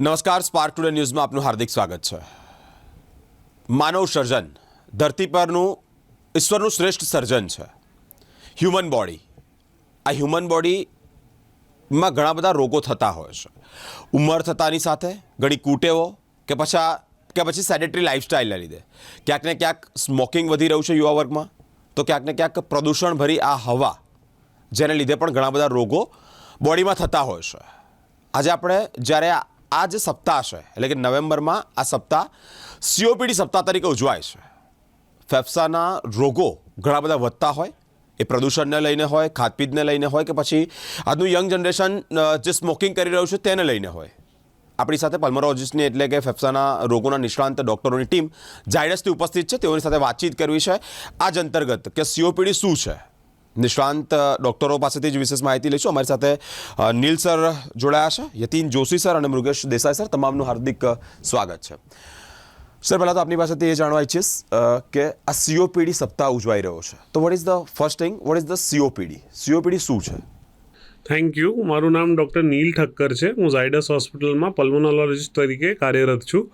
નમસ્કાર spark today ન્યૂઝમાં આપનું હાર્દિક સ્વાગત છે. માનવ સર્જન, ધરતી પરનું, ઈશ્વરનું શ્રેષ્ઠ સર્જન છે. હ્યુમન બોડી આ હ્યુમન બોડીમાં ઘણા બધા રોગો થતા હોય છે. ઉંમર થતાની સાથે, ઘણી કૂટેવો કે પછી કે પછી સેડેટરી લાઇફસ્ટાઇલને લીધે. ક્યાંક ને ક્યાંક સ્મોકિંગ વધી રહ્યું છે યુવા વર્ગમાં. તો ક્યાંક ને ક્યાંક પ્રદૂષણભરી આ હવા, જેને લીધે પણ ઘણા બધા રોગો બોડીમાં થતા હોય છે. આજે આપણે જ્યારે આ- જે સપ્તાહ છે. એટલે કે નવેમ્બરમાં આ સપ્તાહ સીઓપીડી સપ્તાહ તરીકે ઉજવાય છે. ફેફસાના રોગો ઘણા બધા વધતા હોય. એ પ્રદૂષણને લઈને હોય, ખાતપીતને લઈને હોય કે પછી આજનું યંગ જનરેશન જે સ્મોકિંગ કરી રહ્યું છે તેને લઈને હોય. આપણી સાથે પલ્મરોલોજીસ્ટની એટલે કે ફેફસાના રોગોના નિષ્ણાંત ડૉક્ટરોની ટીમ ઝાયડસથી ઉપસ્થિત છે. તેઓની સાથે વાતચીત કરવી છે. આ જ અંતર્ગત કે સીઓપીડી શું છે? નિષ્ણાંત ડૉક્ટરો પાસેથી જ વિશેષ માહિતી લઈશું. અમારી સાથે નીલ સર જોડાયા છે. યતીન જોશી સર અને મૃગેશ દેસાઈ સર, તમામનું હાર્દિક સ્વાગત છે. સર, પહેલાં તો આપની પાસેથી એ જાણવા ઈચ્છીશ કે આ સીઓપીડી સપ્તાહ ઉજવાઈ રહ્યો છે. તો what is the first thing what is the COPD? COPD શું છે? થેન્ક યુ મારું નામ ડૉક્ટર નીલ ઠક્કર છે. હું ઝાયડસ હોસ્પિટલમાં પલ્મોનોલોજીસ્ટ તરીકે કાર્યરત છું.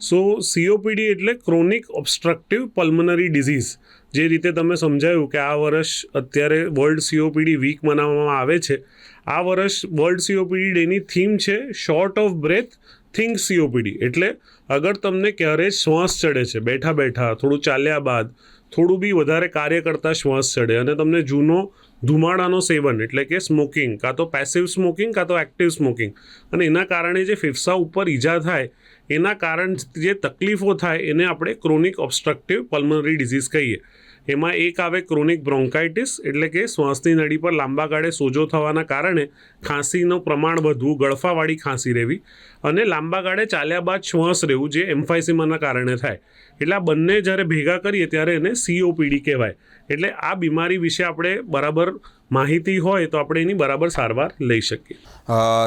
સો સીઓપીડી એટલે ક્રોનિક ઓબસ્ટ્રક્ટિવ પલ્મનરી ડિઝીઝ જે રીતે તમે સમજાયું કે આ વર્ષ અત્યારે વર્લ્ડ સીઓપીડી વીક મનાવવામાં આવે છે. આ વર્ષ વર્લ્ડ સીઓપીડી ડેની થીમ છે short of breath think COPD એટલે અગર તમને ક્યારેય શ્વાસ ચડે છે, બેઠા બેઠા, થોડું ચાલ્યા બાદ થોડું બી વધારે કાર્ય કરતા શ્વાસ ચડે અને તમને જૂનો ધુમાડાનો સેવન એટલે કે સ્મોકિંગ કાં તો પેસિવ સ્મોકિંગ કાં તો એક્ટિવ સ્મોકિંગ અને એના કારણે જે ફેફસા ઉપર ઈજા થાય, એના કારણ જે તકલીફો થાય, એને આપણે ક્રોનિક ઓબ્સ્ટ્રક્ટિવ પલ્મનરી ડિઝીઝ કહીએ. એમાં એક આવે ક્રોનિક બ્રોન્કાઇટિસ એટલે કે શ્વાસની નળી પર લાંબા ગાળે સોજો થવાના કારણે ખાંસીનું પ્રમાણ વધવું, ગળફાવાળી ખાંસી રહેવી અને લાંબા ગાળે ચાલ્યા બાદ શ્વાસ રહેવું જે એમ્ફાઇસીમાના કારણે થાય. એટલે આ બંને જ્યારે ભેગા કરીએ ત્યારે એને સીઓપીડી કહેવાય. એટલે આ બીમારી વિશે આપણે બરાબર માહિતી હોય તો આપણે એની બરાબર સારવાર લઈ શકીએ.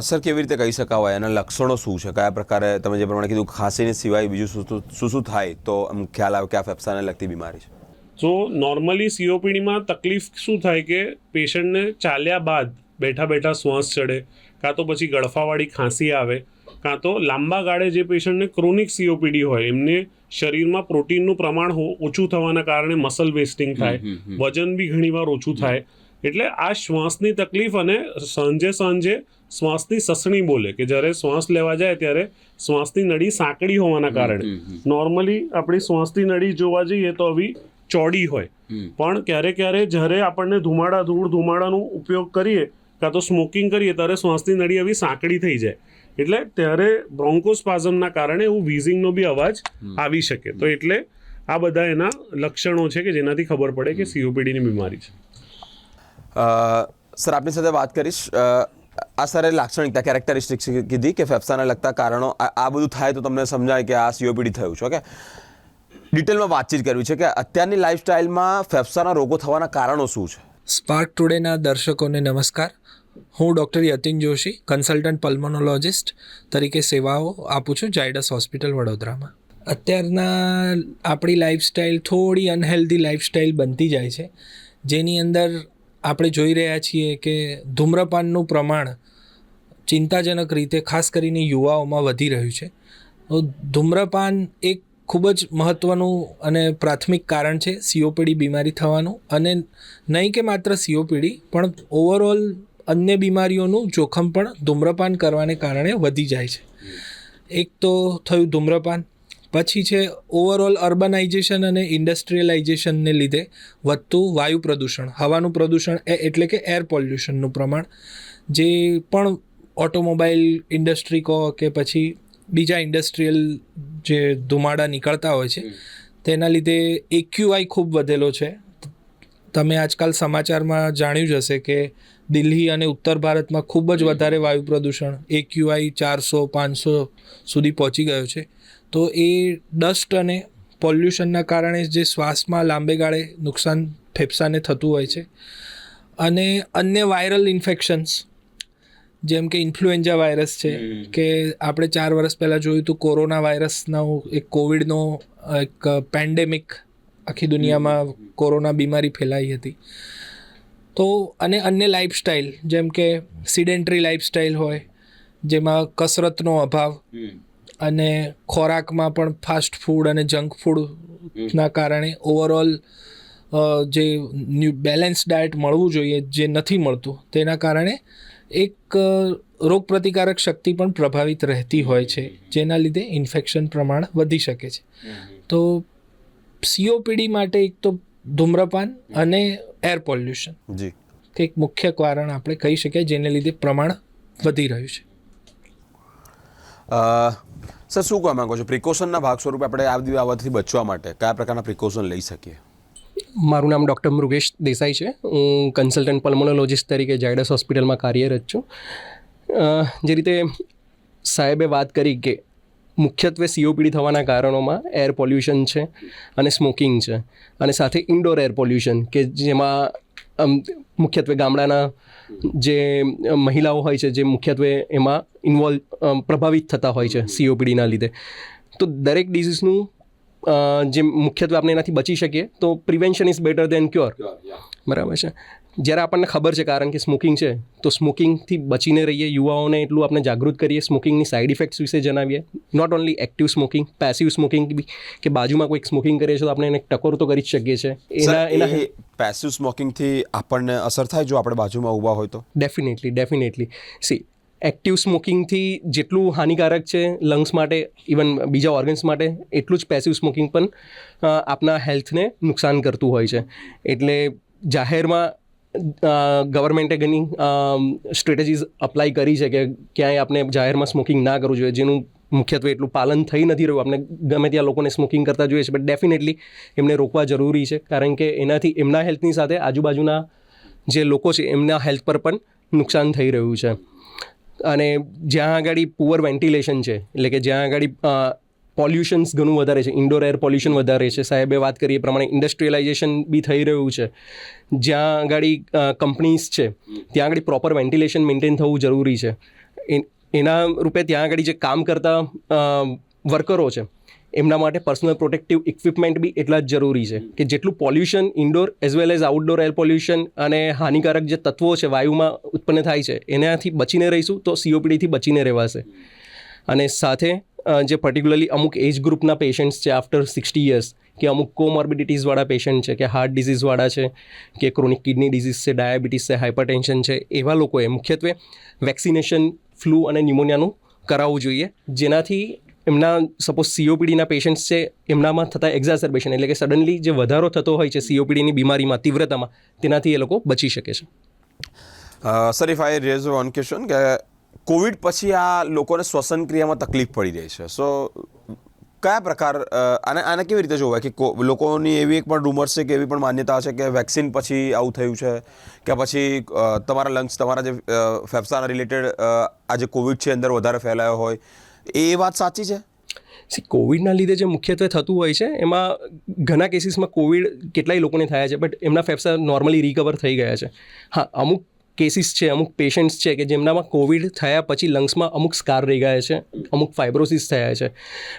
સર, કેવી રીતે કહી શકાવાય? એના લક્ષણો શું છે? કયા પ્રકારે તમે જે પ્રમાણે કીધું ખાંસીને સિવાય બીજું શું શું- થાય? તો આમ ખ્યાલ આવે કે આ ફેફસાને લગતી બીમારી છે. સો નોર્મલી સીઓપીડીમાં તકલીફ શું થાય કે પેશન્ટને ચાલ્યા બાદ બેઠા બેઠા શ્વાસ ચડે કાં તો પછી ગળફાવાળી ખાંસી આવે કાં તો લાંબા ગાળે જે પેશન્ટને ક્રોનિક સીઓપીડી હોય એમને શરીરમાં પ્રોટીનનું પ્રમાણ ઓછું થવાના કારણે મસલ વેસ્ટિંગ થાય વજન બી ઘણીવાર ઓછું થાય. એટલે આ શ્વાસની તકલીફ અને સાંજે સાંજે શ્વાસની સસણી બોલે કે જ્યારે શ્વાસ લેવા જાય ત્યારે શ્વાસની નળી સાંકડી હોવાના કારણે. નોર્મલી આપણી શ્વાસની નળી જોવા જઈએ તો આવી ચોડી હોય. પણ ક્યારે ક્યારે જ્યારે આપણને ધુમાડા ધૂળ ધુમાડાનો ઉપયોગ કરીએ કાં તો સ્મોકિંગ કરીએ ત્યારે શ્વાસની નળી આવી સાંકડી થઈ જાય. એટલે ત્યારે બ્રોન્કોસ્પાઝમના કારણે એવું વીઝિંગનો બી અવાજ આવી શકે. તો એટલે આ બધા એના લક્ષણો છે કે જેનાથી ખબર પડે કે સીઓપીડીની બીમારી છે. સર આપની સાથે વાત કરીશ. આ સરે લાક્ષણિકતા કેરેક્ટરિસ્ટિક્સ કીધી કે ફેફસાને લગતા કારણો આ આ બધું થાય તો તમને સમજાય કે આ સીઓપીડી થયું છે ઓકે ડિટેલમાં વાતચીત કરવી છે કે અત્યારની લાઈફસ્ટાઈલમાં ફેફસાના રોગો થવાના કારણો શું છે? સ્પાર્ક ટુડેના દર્શકોને નમસ્કાર. હું doctor Yatin Joshi, consultant pulmonologist તરીકે સેવાઓ આપું છું જાયડસ હોસ્પિટલ વડોદરામાં. અત્યારના આપણી લાઈફસ્ટાઈલ થોડી અનહેલ્ધી લાઈફસ્ટાઈલ બનતી જાય છે. જેની અંદર આપણે જોઈ રહ્યા છીએ કે ધૂમ્રપાનનું પ્રમાણ ચિંતાજનક રીતે ખાસ કરીને યુવાઓમાં વધી રહ્યું છે. ધૂમ્રપાન એક ખૂબ જ મહત્ત્વનું અને પ્રાથમિક કારણ છે સીઓપીડી બીમારી થવાનું. અને નહીં કે માત્ર સીઓપીડી, પણ ઓવરઓલ અન્ય બીમારીઓનું જોખમ પણ ધૂમ્રપાન કરવાને કારણે વધી જાય છે. એક તો થયું ધૂમ્રપાન, પછી છે ઓવરઓલ અર્બનાઇઝેશન અને ઇન્ડસ્ટ્રીયલાઇઝેશનને લીધે વધતું વાયુ પ્રદૂષણ. હવાનું પ્રદૂષણ એ એટલે કે એર પોલ્યુશનનું પ્રમાણ. જે પણ ઓટોમોબાઈલ ઇન્ડસ્ટ્રી કહો કે પછી બીજા ઇન્ડસ્ટ્રીયલ જે ધુમાડા નીકળતા હોય છે, તેના લીધે એક્યુઆઈ ખૂબ વધેલો છે. તમે આજકાલ સમાચારમાં જાણ્યું જ હશે કે દિલ્હી અને ઉત્તર ભારતમાં ખૂબ જ વધારે વાયુ પ્રદૂષણ એક્યુઆઈ ચારસો, પાંચસો સુધી પહોંચી ગયો છે. તો એ ડસ્ટ અને પોલ્યુશનના કારણે જે શ્વાસમાં લાંબે ગાળે નુકસાન ફેફસાને થતું હોય છે. અને અન્ય વાયરલ ઇન્ફેક્શન્સ જેમ કે ઇન્ફ્લુએન્ઝા વાયરસ છે કે આપણે ચાર વર્ષ પહેલાં જોયું હતું કોરોના વાયરસનો એક કોવિડનો એક પેન્ડેમિક આખી દુનિયામાં કોરોના બીમારી ફેલાઈ હતી. તો અને અન્ય લાઇફસ્ટાઈલ જેમ કે સિડેન્ટરી લાઇફસ્ટાઈલ હોય જેમાં કસરતનો અભાવ અને ખોરાકમાં પણ ફાસ્ટ ફૂડ અને જંક ફૂડના કારણે ઓવરઓલ જે ન્યૂ બેલેન્સ ડાયટ મળવું જોઈએ જે નથી મળતું તેના કારણે એક રોગપ્રતિકારક શક્તિ પણ પ્રભાવિત રહેતી હોય છે જેના લીધે ઇન્ફેક્શન પ્રમાણ વધી શકે છે. તો સીઓપીડી માટે એક તો ધૂમ્રપાન અને એર પોલ્યુશન જી. કે એક મુખ્ય કારણ આપણે કહી શકીએ જેને લીધે પ્રમાણ વધી રહ્યું છે. સર શું કહેવા માંગો છો? પ્રિકોશનના ભાગ સ્વરૂપે આપણે આ બધી બાબતથી બચવા માટે કયા પ્રકારના પ્રિકોશન લઈ શકીએ? મારું નામ ડૉક્ટર મૃગેશ દેસાઈ છે. હું કન્સલ્ટન્ટ પલ્મોનોલોજિસ્ટ તરીકે જાયડસ હોસ્પિટલમાં કાર્યરત છું. જે રીતે સાહેબે વાત કરી કે મુખ્યત્વે સીઓપીડી થવાના કારણોમાં એર પોલ્યુશન છે અને સ્મોકિંગ છે અને સાથે ઇન્ડોર એર પોલ્યુશન કે જેમાં મુખ્યત્વે ગામડાના જે મહિલાઓ હોય છે જે મુખ્યત્વે એમાં ઇન્વોલ્વ પ્રભાવિત થતા હોય છે સીઓપીડીના લીધે. તો દરેક ડિઝીઝનું જે મુખ્યત્વે આપણે એનાથી બચી શકીએ તો prevention is better than cure બરાબર છે. જ્યારે આપણને ખબર છે કારણ કે સ્મોકિંગ છે તો સ્મોકિંગથી બચીને રહીએ યુવાઓને એટલું આપણે જાગૃત કરીએ સ્મોકિંગની સાઇડ ઇફેક્ટ્સ વિશે જણાવીએ. Not only active smoking passive smoking બી કે બાજુમાં કોઈક સ્મોકિંગ કરે છે તો આપણે એને ટકોર તો કરી જ શકીએ છીએ. એના એના પેસિવ સ્મોકિંગથી આપણને અસર થાય જો આપણે બાજુમાં ઊભા હોય તો? ડેફિનેટલી ડેફિનેટલી સી એક્ટિવ સ્મોકિંગથી જેટલું હાનિકારક છે લંગ્સ માટે ઇવન બીજા ઓર્ગન્સ માટે, એટલું જ પેસિવ સ્મોકિંગ પણ આપના હેલ્થને નુકસાન કરતું હોય છે. એટલે જાહેરમાં ગવર્મેન્ટે ઘણી સ્ટ્રેટેજીસ અપ્લાય કરી છે કે ક્યાંય આપણે જાહેરમાં સ્મોકિંગ ના કરવું જોઈએ, જેનું મુખ્યત્વે એટલું પાલન થઈ નથી રહ્યું. આપણે ગમે ત્યાં લોકોને સ્મોકિંગ કરતા જોઈએ છે બટ ડેફિનેટલી એમને રોકવા જરૂરી છે, કારણ કે એનાથી એમના હેલ્થની સાથે આજુબાજુના જે લોકો છે, એમના હેલ્થ પર પણ નુકસાન થઈ રહ્યું છે. અને જ્યાં આગળ પુઅર વેન્ટિલેશન છે, એટલે કે જ્યાં આગળ પોલ્યુશન્સ ઘણું વધારે છે ઇન્ડોર એર પોલ્યુશન વધારે છે. સાહેબે વાત કરી એ પ્રમાણે ઇન્ડસ્ટ્રીયલાઇઝેશન બી થઈ રહ્યું છે. જ્યાં આગળ કંપનીઝ છે, ત્યાં આગળ પ્રોપર વેન્ટિલેશન મેન્ટેન થવું જરૂરી છે. એના રૂપે ત્યાં આગળ જે કામ કરતા વર્કરો છે એમના માટે પર્સનલ પ્રોટેક્ટિવ ઇક્વિપમેન્ટ બી એટલા જ જરૂરી છે કે જેટલું pollution indoor as well as outdoor air pollution અને હાનિકારક જે તત્વો છે વાયુમાં ઉત્પન્ન થાય છે, એનાથી બચીને રહીશું તો સીઓપીડીથી બચીને રહેવાશે. અને સાથે જે પર્ટિક્યુલરલી અમુક એજ ગ્રુપના પેશન્ટ્સ છે આફ્ટર સિક્સટી યર્સ કે અમુક કોમોર્બિડિટીઝવાળા પેશન્ટ છે, કે હાર્ટ ડિઝીઝવાળા છે, કે ક્રોનિક કિડની ડિઝીઝ છે ડાયાબિટીસ છે હાઇપરટેન્શન છે, એવા લોકોએ મુખ્યત્વે વેક્સિનેશન ફ્લૂ અને ન્યુમોનિયાનું કરાવવું જોઈએ. જેનાથી એમના સપોઝ સીઓપીડીના પેશન્ટ્સ છે, એમનામાં થતા એક્ઝાસર્બેશન એટલે કે સડનલી જે વધારો થતો હોય છે સીઓપીડીની બીમારીમાં, તીવ્રતામાં, તેનાથી એ લોકો બચી શકે છે. Sir if I raise one question કે કોવિડ પછી આ લોકોને શ્વસન ક્રિયામાં તકલીફ પડી રહી છે. સો કયા પ્રકાર આને આને કેવી રીતે જોવાય કો- લોકોની એવી એક પણ રૂમર્સ છે કે એવી પણ માન્યતા છે કે વેક્સિન પછી આવું થયું છે? કે પછી તમારા લંગ્સ તમારા જે ફેફસાના રિલેટેડ આ જે કોવિડ છે, અંદર વધારે ફેલાયો હોય? એ વાત સાચી છે? સી કોવિડના લીધે જે મુખ્યત્વે થતું હોય છે, એમાં ઘણા કેસીસમાં કોવિડ કેટલાય લોકોને થયા છે બટ એમના ફેફસા નોર્મલી રિકવર થઈ ગયા છે. હા, અમુક કેસીસ છે, અમુક પેશન્ટ્સ છે કે જેમનામાં કોવિડ થયા પછી લંગ્સમાં અમુક સ્કાર રહી ગયા છે, અમુક ફાઇબ્રોસિસ થયા છે.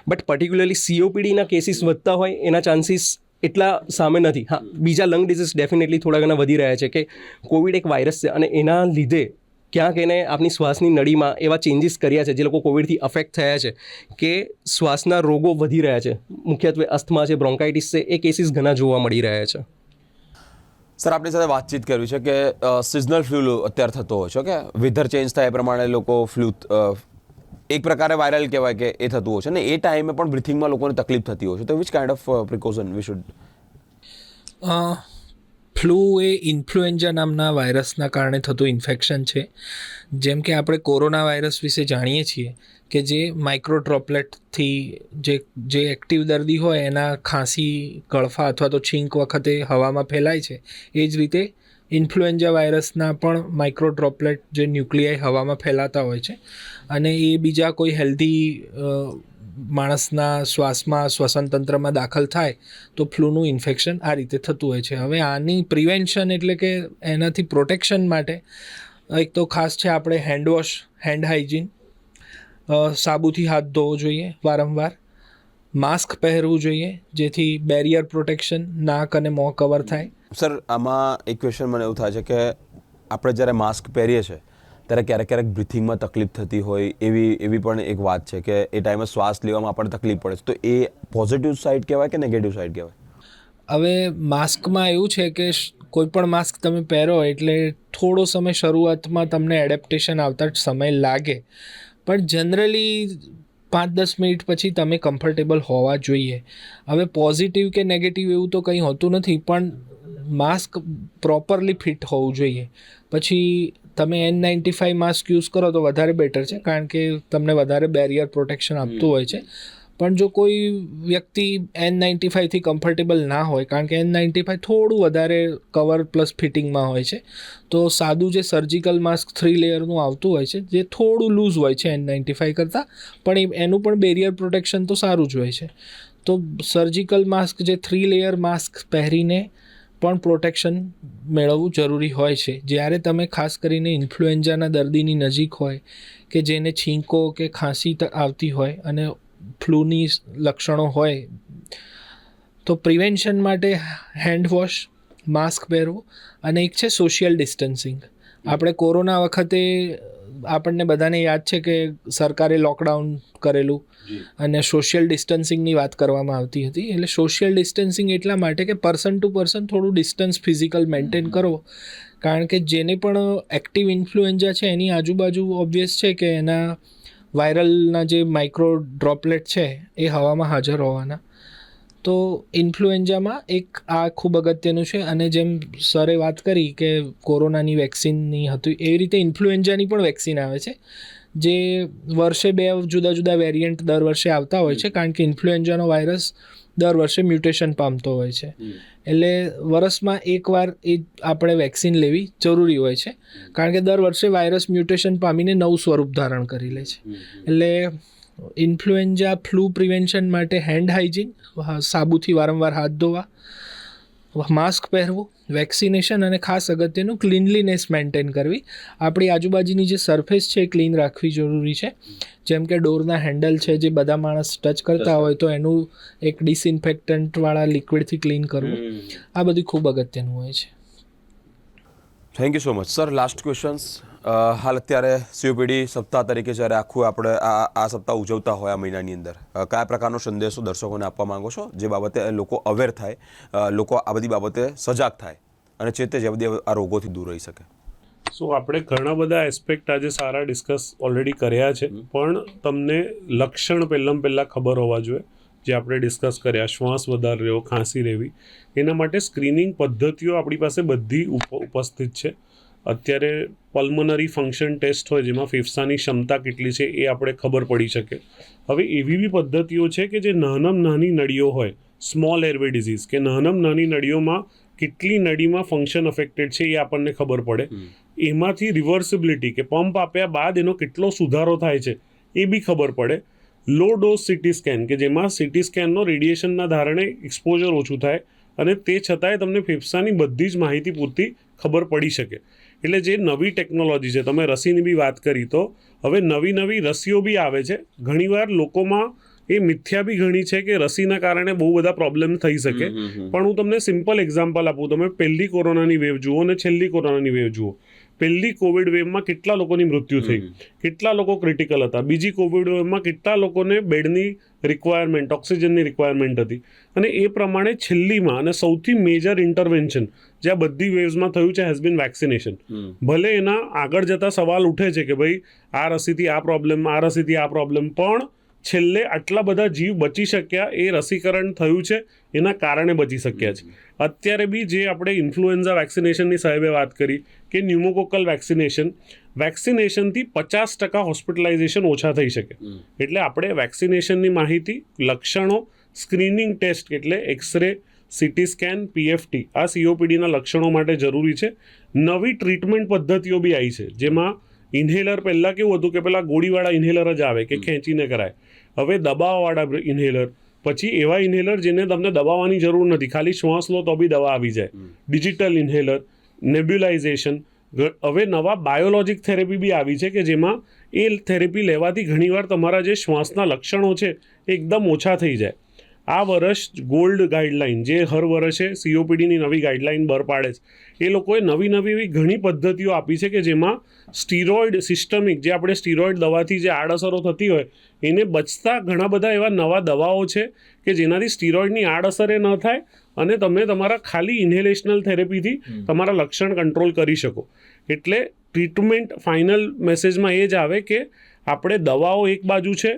બટ પર્ટિક્યુલરલી સીઓપીડીના કેસીસ વધતા હોય, એના ચાન્સીસ એટલા સામે નથી. હા, બીજા લંગ ડિઝીઝ ડેફિનેટલી થોડા ઘણા વધી રહ્યા છે કે કોવિડ એક વાયરસ છે અને એના લીધે ક્યાંક એને આપણી શ્વાસની નળીમાં એવા ચેન્જીસ કર્યા છે જે લોકો કોવિડથી અફેક્ટ થયા છે કે શ્વાસના રોગો વધી રહ્યા છે. મુખ્યત્વે અસ્થમા છે બ્રોન્કાઇટિસ છે એ કેસીસ ઘણા જોવા મળી રહ્યા છે. સર આપણી સાથે વાતચીત કરવી છે કે સિઝનલ ફ્લૂ અત્યારે થતો હોય છે કે વેધર ચેન્જ થાય એ પ્રમાણે લોકો ફ્લૂ એક પ્રકારે વાયરલ કહેવાય કે એ થતું હોય છે. ને એ ટાઈમે પણ બ્રિથિંગમાં લોકોને તકલીફ થતી હોય છે. તો which kind of precaution we should flu A influenza નામના વાયરસના કારણે થતું ઇન્ફેક્શન છે. જેમ કે આપણે કોરોના વાયરસ વિશે જાણીએ છીએ કે જે માઇક્રો ડ્રોપલેટથી જે જે એક્ટિવ દર્દી હોય એના ખાંસી, ગળફા અથવા તો છીંક વખતે હવામાં ફેલાય છે. એ જ રીતે ઇન્ફ્લુએન્ઝા વાયરસના પણ માઇક્રો ડ્રોપલેટ જે ન્યુક્લિયાઈ હવામાં ફેલાતા હોય છે. અને એ બીજા કોઈ હેલ્ધી માણસના શ્વાસમાં શ્વસન તંત્રમાં દાખલ થાય તો ફ્લૂનું ઇન્ફેક્શન આ રીતે થતું હોય છે. હવે આની પ્રિવેન્શન એટલે કે એનાથી પ્રોટેક્શન માટે એક તો ખાસ છે આપણે હેન્ડવોશ હેન્ડ હાઇજીન. સાબુથી હાથ ધોવો જોઈએ વારંવાર. માસ્ક પહેરવું જોઈએ જેથી બેરિયર પ્રોટેક્શન નાક અને મોં કવર થાય. સર, આમાં એક ક્વેશ્ચન મને એવું થાય છે કે આપણે જ્યારે માસ્ક પહેરીએ છીએ ત્યારે ક્યારેક ક્યારેક બ્રિથિંગમાં તકલીફ થતી હોય એવી એવી પણ એક વાત છે કે એ ટાઈમે શ્વાસ લેવામાં આપણને તકલીફ પડે છે. તો એ પોઝિટિવ સાઈડ કહેવાય કે નેગેટિવ સાઈડ કહેવાય? હવે માસ્કમાં એવું છે કે કોઈપણ કોઈ પણ માસ્ક તમે પહેરો એટલે થોડો સમય શરૂઆતમાં તમને એડેપ્ટેશન આવતા જ સમય લાગે. પણ જનરલી પાંચ દસ મિનિટ પછી તમે કમ્ફર્ટેબલ હોવા જોઈએ. હવે પોઝિટિવ કે નેગેટિવ એવું તો કંઈ હોતું નથી, પણ માસ્ક પ્રોપરલી ફિટ હોવું જોઈએ. પછી તમે N ninety five mask use કરો તો વધારે બેટર છે કારણ કે તમને વધારે બેરિયર પ્રોટેક્શન આપતું હોય છે. પણ જો કોઈ વ્યક્તિ એન નાઇન્ટી ફાઇવથી કમ્ફર્ટેબલ ના હોય કારણ કે એન નાઇન્ટી ફાઇવ થોડું વધારે કવર પ્લસ ફિટિંગમાં હોય છે તો સાદું જે સર્જિકલ માસ્ક થ્રી લેયરનું આવતું હોય છે જે થોડું લૂઝ હોય છે એન નાઇન્ટી ફાઇવ કરતાં પણ એનું પણ બેરિયર પ્રોટેક્શન તો સારું જ હોય છે. તો સર્જિકલ માસ્ક જે થ્રી લેયર માસ્ક પહેરીને પણ પ્રોટેક્શન મેળવવું જરૂરી હોય છે. જ્યારે તમે ખાસ કરીને ઇન્ફ્લુએન્ઝાના દર્દીની નજીક હોય કે જેને છીંકો કે ખાંસી આવતી હોય અને ફ્લૂની લક્ષણો હોય, તો પ્રિવેન્શન માટે હેન્ડ વોશ માસ્ક પહેરવું અને એક છે સોશિયલ ડિસ્ટન્સિંગ આપણે કોરોના વખતે આપણને બધાને યાદ છે કે સરકારે લોકડાઉન કરેલું અને સોશિયલ ડિસ્ટન્સિંગની વાત કરવામાં આવતી હતી. એટલે સોશિયલ ડિસ્ટન્સિંગ એટલા માટે કે પર્સન ટુ પર્સન થોડું ડિસ્ટન્સ ફિઝિકલ મેન્ટેન કરો. કારણ કે જેને પણ એક્ટિવ ઇન્ફ્લુએન્ઝા છે એની આજુબાજુ ઓબ્વિયસ છે કે એના વાયરલના જે માઇક્રો ડ્રોપલેટ છે એ હવામાં હાજર હોવાના. તો ઇન્ફ્લુએન્ઝામાં એક આ ખૂબ અગત્યનું છે અને જેમ સરે વાત કરી કે કોરોનાની વેક્સિનની હતી એવી રીતે ઇન્ફ્લુએન્ઝાની પણ વેક્સિન આવે છે જે વર્ષે બે જુદા જુદા વેરિયન્ટ દર વર્ષે આવતા હોય છે કારણ કે ઇન્ફ્લુએન્ઝાનો વાયરસ દર વર્ષે મ્યુટેશન પામતો હોય છે. એટલે વર્ષમાં એકવાર એ આપણે વેક્સિન લેવી જરૂરી હોય છે કારણ કે દર વર્ષે વાયરસ મ્યુટેશન પામીને નવું સ્વરૂપ ધારણ કરી લે છે. એટલે ઇન્ફ્લુએન્ઝા ફ્લૂ પ્રિવેન્શન માટે હેન્ડ હાઇજીન સાબુથી વારંવાર હાથ ધોવા માસ્ક પહેરવું વેક્સિનેશન અને ખાસ અગત્યનું ક્લીનલીનેસ મેન્ટેન કરવી. આપણી આજુબાજુની જે સરફેસ છે એ ક્લીન રાખવી જરૂરી છે. જેમ કે ડોરના હેન્ડલ છે જે બધા માણસ ટચ કરતા હોય તો એનું એક ડિસઇન્ફેક્ટન્ટવાળા લિક્વિડથી ક્લીન કરવું. આ બધું ખૂબ અગત્યનું હોય છે. Thank you so much sir last questions હાલ અત્યારે સીઓપીડી સપ્તાહ તરીકે જ્યારે આખું આપણે આ આ સપ્તાહ ઉજવતા હોય આ મહિનાની અંદર કયા પ્રકારનો સંદેશો દર્શકોને આપવા માંગો છો? જે બાબતે લોકો અવેર થાય લોકો આ બધી બાબતે સજાગ થાય અને ચેતે જે બધી આ રોગોથી દૂર રહી શકે. સો આપણે ઘણા બધા એસ્પેક્ટ આજે સારા ડિસ્કસ ઓલરેડી કર્યા છે પણ તમને લક્ષણ પહેલાં પહેલાં ખબર હોવા જોઈએ જે આપણે ડિસ્કસ કર્યા શ્વાસ વધારે રહ્યો ખાંસી રહેવી એના માટે સ્ક્રીનિંગ પદ્ધતિઓ આપણી પાસે બધી ઉપ- ઉપસ્થિત છે. અત્યારે પલ્મનરી ફંક્શન ટેસ્ટ હોય જેમાં ફેફસાની ક્ષમતા કેટલી છે એ આપણે ખબર પડી શકે. હવે એવી બી પદ્ધતિઓ છે કે જે નાનામાં નાની નળીઓ હોય સ્મોલ એરવે ડિઝીઝ કે નાનામાં નાની નળીઓમાં કેટલી નળીમાં ફંક્શન અફેક્ટેડ છે એ આપણને ખબર પડે. એમાંથી રિવર્સિબિલિટી કે પંપ આપ્યા બાદ એનો કેટલો સુધારો થાય છે એ બી ખબર પડે. લો ડોઝ સિટી સ્કેન કે જેમાં સિટી સ્કેનનો રેડિયેશનના ધારણે એક્સપોઝર ઓછું થાય અને તે છતાંય તમને ફેફસાની બધી જ માહિતી પૂરતી ખબર પડી શકે. એટલે જે નવી ટેકનોલોજી છે, તમે રસીની બી વાત કરી તો, હવે નવી નવી રસીઓ બી આવે છે. ઘણીવાર લોકોમાં એ મિથ્યા બી ઘણી છે કે રસીના કારણે બહુ બધા પ્રોબ્લેમ થઈ શકે. પણ હું તમને સિમ્પલ એક્ઝામ્પલ આપું. તમે પહેલી કોરોનાની વેવ જુઓ અને છેલ્લી કોરોનાની વેવ જુઓ. પહેલી કોવિડ વેવમાં કેટલા લોકોની મૃત્યુ થઈ? કેટલા લોકો ક્રિટિકલ હતા? બીજી કોવિડ વેવમાં કેટલા લોકોને બેડની રિક્વાયરમેન્ટ ઓક્સિજનની રિક્વાયરમેન્ટ હતી? અને એ પ્રમાણે છેલ્લીમાં અને સૌથી મેજર ઇન્ટરવેન્શન જે આ બધી વેવ્સમાં થયું છે હેઝ બીન વેક્સિનેશન ભલે એના આગળ જતા સવાલ ઉઠે છે કે ભાઈ આ રસીથી આ પ્રોબ્લેમ આ રસીથી આ પ્રોબ્લેમ પણ છેલ્લે આટલા બધા જીવ બચી શક્યા એ રસીકરણ થયું છે એના કારણે બચી શક્યા છે. અત્યારે બી જે આપણે ઇન્ફ્લુએન્ઝા વેક્સિનેશનની સાહેબે વાત કરી કે ન્યુમોકોકલ વેક્સિનેશન વેક્સિનેશનથી પચાસ ટકા હોસ્પિટલાઇઝેશન ઓછા થઈ શકે. એટલે આપણે વેક્સિનેશનની માહિતી લક્ષણો સ્ક્રીનિંગ ટેસ્ટ એટલે x ray CT scan PFT આ સીઓપીડીના લક્ષણો માટે જરૂરી છે. નવી ટ્રીટમેન્ટ પદ્ધતિઓ બી આવી છે. જેમાં ઇન્હેલર પહેલાં કેવું હતું કે પહેલાં ગોળીવાળા ઇન્હેલર જ આવે કે ખેંચીને કરાય. હવે દબાવવાળા ઇન્હેલર પછી એવા ઇન્હેલર જેને તમને દબાવવાની જરૂર નથી. ખાલી શ્વાસ લો તો બી દવા આવી જાય. ડિજિટલ ઇન્હેલર નેબ્યુલાઇઝેશન હવે નવા બાયોલોજિક થેરેપી બી આવી છે કે જેમાં એ થેરેપી લેવાથી ઘણીવાર તમારા જે શ્વાસના લક્ષણો છે એ એકદમ ઓછા થઈ જાય. આ વર્ષ ગોલ્ડ ગાઈડલાઇન જે હર વર્ષે સીઓપીડીની નવી ગાઈડલાઇન બહાર પાડે છે એ લોકોએ નવી નવી એવી ઘણી પદ્ધતિઓ આપી છે કે જેમાં સ્ટીરોઇડ સિસ્ટમિક જે આપણે સ્ટીરોઇડ દવાથી જે આડઅસરો થતી હોય એને બચતા ઘણા બધા એવા નવા દવાઓ છે કે જેનાથી સ્ટીરોઇડની આડઅસર એ ન થાય અને તમે તમારા ખાલી ઇન્હેલેશનલ થેરેપીથી તમારા લક્ષણ કંટ્રોલ કરી શકો. એટલે ટ્રીટમેન્ટ ફાઇનલ મેસેજમાં એ જ આવે કે આપણે દવાઓ એક બાજુ છે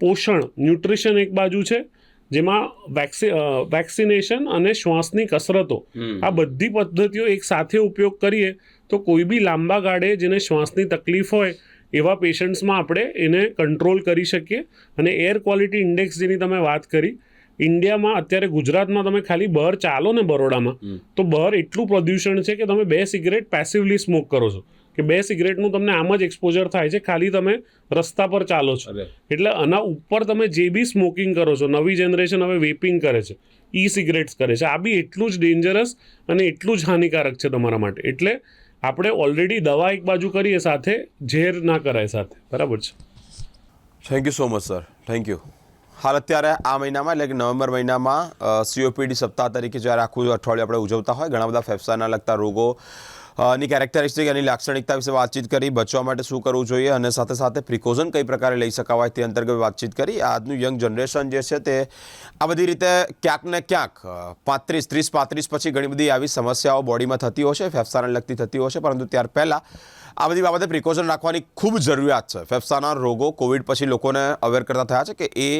પોષણ ન્યુટ્રિશન એક બાજુ છે જેમાં વેક્સી વેક્સિનેશન અને શ્વાસની કસરતો. આ બધી પદ્ધતિઓ એક સાથે ઉપયોગ કરીએ તો કોઈ બી લાંબા ગાળે જેને શ્વાસની તકલીફ હોય એવા પેશન્ટ્સમાં આપણે એને કંટ્રોલ કરી શકીએ. અને એર ક્વોલિટી ઇન્ડેક્સ જેની તમે વાત કરી ઇન્ડિયામાં અત્યારે ગુજરાતમાં તમે ખાલી બહાર ચાલો ને બરોડામાં તો બહાર એટલું પ્રદૂષણ છે કે તમે બે સિગરેટ પેસિવલી સ્મોક કરો છો. કે બે સિગરેટનું તમને આમ જ એક્સપોઝર થાય છે ખાલી તમે રસ્તા પર ચાલો છો. એટલે આના ઉપર તમે જે બી સ્મોકિંગ કરો છો નવી જનરેશન હવે વેપિંગ કરે છે ઈ સિગરેટ્સ કરે છે આ બી એટલું જ ડેન્જરસ અને એટલું જ હાનિકારક છે તમારા માટે. એટલે આપણે ઓલરેડી દવા એક બાજુ કરીએ સાથે ઝેર ના કરાય સાથે. બરાબર છે? Thank you so much sir thank you હાલ અત્યારે આ મહિનામાં એટલે કે નવેમ્બર મહિનામાં સીઓપીડી સપ્તાહ તરીકે જ્યારે આખું અઠવાડિયું આપણે ઉજવતા હોય ઘણા બધા ફેફસાના લગતા રોગો ની કેરેક્ટરિસ્ટિક એની લાક્ષણિકતા વિશે વાતચીત કરી, બચવા માટે શું કરવું જોઈએ અને સાથે સાથે પ્રિકોઝન કઈ પ્રકારે લઈ શકાવાય તે અંતર્ગત વાતચીત કરી. આજનું યંગ જનરેશન જે છે તે આ બધી રીતે ક્યાંક ને ક્યાંક પાંત્રીસ, ત્રીસ, પાંત્રીસ પછી ઘણી બધી આવી સમસ્યાઓ બોડીમાં થતી હોય છે ફેફસાને લગતી થતી હોય છે પરંતુ ત્યાર પહેલાં આ બધી બાબતે પ્રિકોશન રાખવાની ખૂબ જરૂરિયાત છે. ફેફસાના રોગો કોવિડ પછી લોકોને અવેર કરતા થયા છે કે એ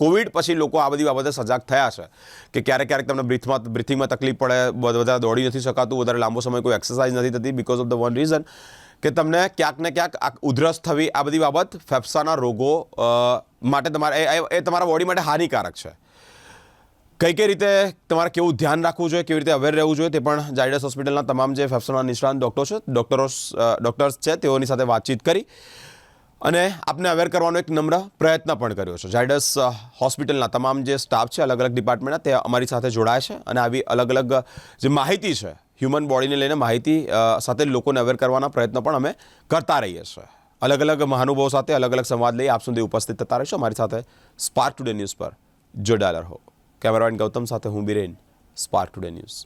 કોવિડ પછી લોકો આ બધી બાબતે સજાગ થયા છે કે ક્યારેક ક્યારેક તમને બ્રીથમાં બ્રીથિંગમાં તકલીફ પડે વધારે દોડી નથી શકાતું, વધારે લાંબો સમય કોઈ એક્સરસાઇઝ નથી થતી because of the one reason કે તમને ક્યાંક ને ક્યાંક ઉધરસ થવી આ બધી બાબત ફેફસાના રોગો માટે તમારે એ તમારા બોડી માટે હાનિકારક છે. કઈ કઈ રીતે તમારે કેવું ધ્યાન રાખવું જોઈએ, કેવી રીતે અવેર રહેવું જોઈએ તે પણ જાયડસ હોસ્પિટલના તમામ જે ફેફસાના નિષ્ણાંત ડૉક્ટરો છે ડૉક્ટરો ડૉક્ટર્સ છે તેઓની સાથે વાતચીત કરી. અને આપને અવેર કરવાનો એક નમ્ર પ્રયત્ન પણ કર્યો છે. ઝાયડસ હોસ્પિટલના તમામ જે સ્ટાફ છે અલગ અલગ ડિપાર્ટમેન્ટના તે અમારી સાથે જોડાય છે અને આવી અલગ અલગ જે માહિતી છે હ્યુમન બોડીને લઈને માહિતી સાથે લોકોને અવેર કરવાના પ્રયત્નો પણ અમે કરતા રહીએ છીએ. અલગ અલગ મહાનુભાવો સાથે અલગ અલગ સંવાદ લઈ આપ સુધી ઉપસ્થિત થતા રહીશું. અમારી સાથે સ્પાર્ક ટુડે ન્યૂઝ પર જોડાયેલા રહો. કેમેરામેન ગૌતમ સાથે હું બિરેન સ્પાર્ક ટુડે ન્યૂઝ